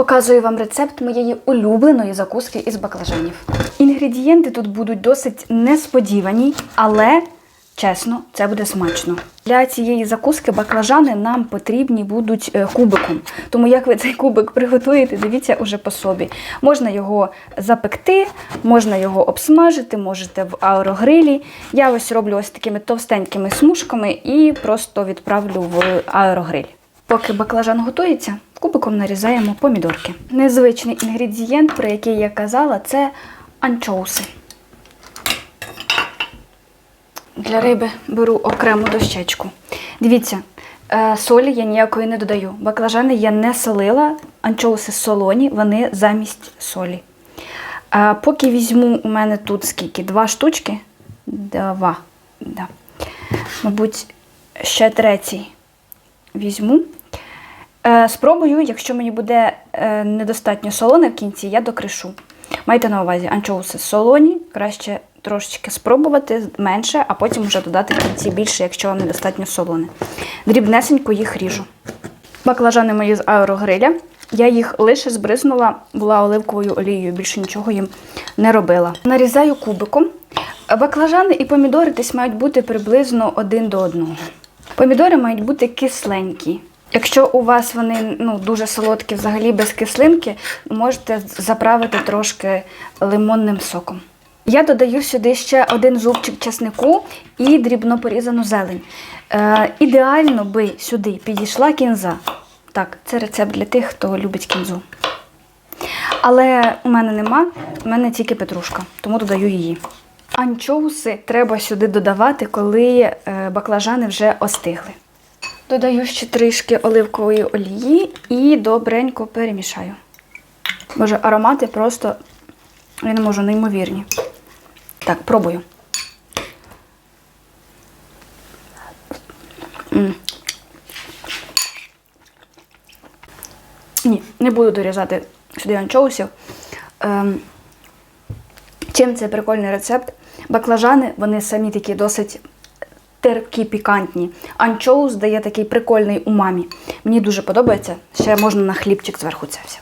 Показую вам рецепт моєї улюбленої закуски із баклажанів. Інгредієнти тут будуть досить несподівані, але чесно, це буде смачно. Для цієї закуски баклажани нам потрібні будуть е, кубиком. Тому як ви цей кубик приготуєте, дивіться уже по собі. Можна його запекти, можна його обсмажити, можете в аерогрилі. Я ось роблю ось такими товстенькими смужками і просто відправлю в аерогриль. Поки баклажан готується, кубиком нарізаємо помідорки. Незвичний інгредієнт, про який я казала, це анчоуси. Для риби беру окрему дощечку. Дивіться, е, солі я ніякої не додаю. Баклажани я не солила, анчоуси солоні, вони замість солі. Е, Поки візьму у мене тут скільки? Два штучки. Два. Да. Мабуть, ще третій візьму. Е, Спробую, якщо мені буде е, недостатньо солоне в кінці, я докришу. Майте на увазі, анчоуси солоні, краще трошечки спробувати менше, а потім вже додати в кінці більше, якщо вам недостатньо солоне. Дрібнесенько їх ріжу. Баклажани мої з аерогриля. Я їх лише збризнула, була оливковою олією, більше нічого їм не робила. Нарізаю кубиком. Баклажани і помідори десь мають бути приблизно один до одного. Помідори мають бути кисленькі. Якщо у вас вони ну, дуже солодкі, взагалі без кислинки, можете заправити трошки лимонним соком. Я додаю сюди ще один зубчик чеснику і дрібно порізану зелень. Е, ідеально би сюди підійшла кінза. Так, це рецепт для тих, хто любить кінзу. Але у мене нема, у мене тільки петрушка, тому додаю її. Анчоуси треба сюди додавати, коли е, баклажани вже остигли. Додаю ще трішки оливкової олії і добренько перемішаю. Боже, аромати просто, я не можу, неймовірні. Так, пробую. Ні, не буду дорізати сюди анчоусів. Ем, чим це прикольний рецепт? Баклажани, вони самі такі досить терпкі, пікантні. Анчоус дає такий прикольний умамі. Мені дуже подобається. Ще можна на хлібчик зверху це все.